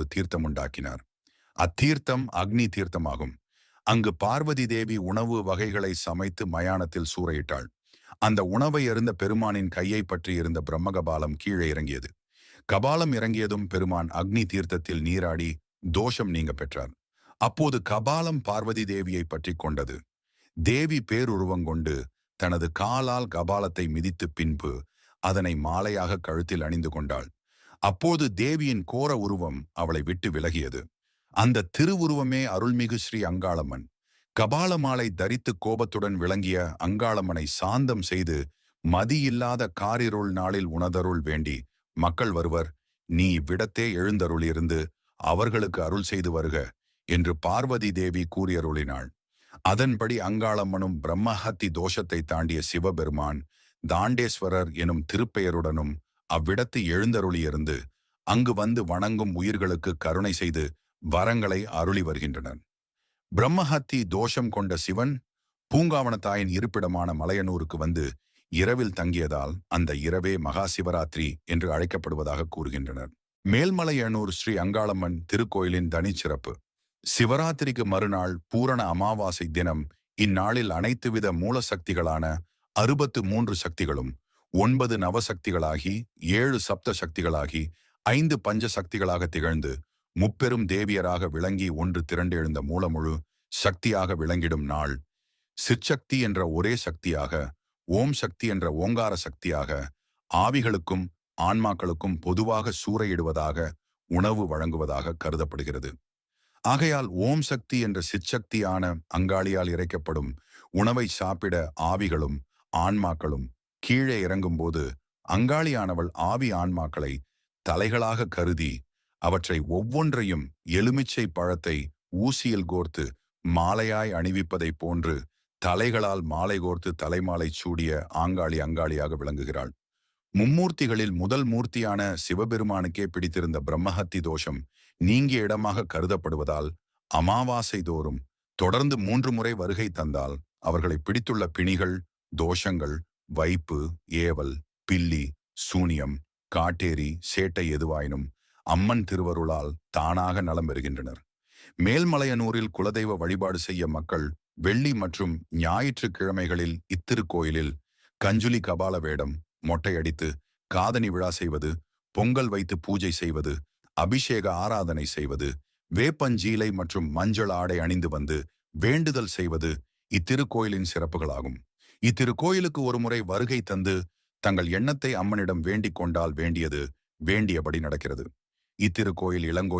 ஒரு தீர்த்தம் உண்டாக்கினார். அத்தீர்த்தம் அக்னி தீர்த்தமாகும். அங்கு பார்வதி தேவி உணவு வகைகளை சமைத்து மயானத்தில் சூறையிட்டாள். அந்த உணவை அறிந்த பெருமானின் கையை பற்றி இருந்த பிரம்மகபாலம் கீழே இறங்கியது. கபாலம் இறங்கியதும் பெருமான் அக்னி தீர்த்தத்தில் நீராடி தோஷம் நீங்க பெற்றார். அப்போது கபாலம் பார்வதி தேவியை பற்றி கொண்டது. தேவி பேருருவங்கொண்டு தனது காலால் கபாலத்தை மிதித்து பின்பு அதனை மாலையாக கழுத்தில் அணிந்து கொண்டாள். அப்போது தேவியின் கோர உருவம் அவளை விட்டு விலகியது. அந்த திருவுருவமே அருள்மிகு ஸ்ரீ அங்காளம்மன். கபால மாலை தரித்து கோபத்துடன் விளங்கிய அங்காளம்மனை சாந்தம் செய்து மதியில்லாத காரிருள் நாளில் உணதருள் வேண்டி மக்கள் வருவர். நீ இவ்விடத்தே எழுந்தருளிருந்து அவர்களுக்கு அருள் செய்து வருக என்று பார்வதி தேவி கூறியருளினாள். அதன்படி அங்காளம்மனும் பிரம்மஹத்தி தோஷத்தை தாண்டிய சிவபெருமான் தாண்டேஸ்வரர் எனும் திருப்பெயருடனும் அவ்விடத்து எழுந்தருளியிருந்து அங்கு வந்து வணங்கும் உயிர்களுக்கு கருணை செய்து வரங்களை அருளி வருகின்றனர். பிரம்மஹத்தி தோஷம் கொண்ட சிவன் பூங்காவனத்தாயின் இருப்பிடமான மலையனூருக்கு வந்து இரவில் தங்கியதால் அந்த இரவே மகா சிவராத்திரி என்று அழைக்கப்படுவதாக கூறுகின்றனர். மேல்மலையனூர் ஸ்ரீ அங்காளம்மன் திருக்கோயிலின் தனிச்சிறப்பு. சிவராத்திரிக்கு மறுநாள் பூரண அமாவாசை தினம் இந்நாளில் அனைத்துவித மூல சக்திகளான அறுபத்து மூன்று சக்திகளும் ஒன்பது நவசக்திகளாகி ஏழு சப்த சக்திகளாகி ஐந்து பஞ்ச சக்திகளாக திகழ்ந்து முப்பெரும் தேவியராக விளங்கி ஒன்று திரண்டெழுந்த மூலமுழு சக்தியாக விளங்கிடும் நாள். சிற்சக்தி என்ற ஒரே சக்தியாக ஓம் சக்தி என்ற ஓங்கார சக்தியாக ஆவிகளுக்கும் ஆன்மாக்களுக்கும் பொதுவாக சூறையிடுவதாக உணவு வழங்குவதாக கருதப்படுகிறது. ஆகையால் ஓம் சக்தி என்ற சிற்சக்தியான அங்காளியால் இறைக்கப்படும் உணவை சாப்பிட ஆவிகளும் ஆன்மாக்களும் கீழே இறங்கும்போது அங்காளியானவள் ஆவி ஆன்மாக்களை தலைகளாக கருதி அவற்றை ஒவ்வொன்றையும் எலுமிச்சை பழத்தை ஊசியில் கோர்த்து மாலையாய் அணிவிப்பதைப் போன்று தலைகளால் மாலை கோர்த்து தலைமாலை சூடிய ஆங்காளி அங்காளியாக விளங்குகிறாள். மும்மூர்த்திகளில் முதல் மூர்த்தியான சிவபெருமானுக்கே பிடித்திருந்த பிரம்மஹத்தி தோஷம் நீங்கிய இடமாக கருதப்படுவதால் அமாவாசை தோறும் தொடர்ந்து மூன்று முறை வருகை தந்தால் அவர்களை பிடித்துள்ள பிணிகள் தோஷங்கள் வைப்பு ஏவல் பில்லி சூனியம் காட்டேரி சேட்டை எதுவாயினும் அம்மன் திருவருளால் தானாக நலம் பெறுகின்றனர். மேல்மலையனூரில் குலதெய்வ வழிபாடு செய்ய மக்கள் வெள்ளி மற்றும் ஞாயிற்றுக்கிழமைகளில் இத்திருக்கோயிலில் கஞ்சுலி கபால வேடம் மொட்டையடித்து காதணி விழா செய்வது பொங்கல் வைத்து பூஜை செய்வது அபிஷேக ஆராதனை செய்வது வேப்பஞ்சீலை மற்றும் மஞ்சள் ஆடை அணிந்து வந்து வேண்டுதல் செய்வது இத்திருக்கோயிலின் சிறப்புகளாகும். இத்திருக்கோயிலுக்கு ஒருமுறை வருகை தந்து தங்கள் எண்ணத்தை அம்மனிடம் வேண்டிக் கொண்டால் வேண்டியது வேண்டியபடி நடக்கிறது. இத்திருக்கோயில் இளங்கோயில்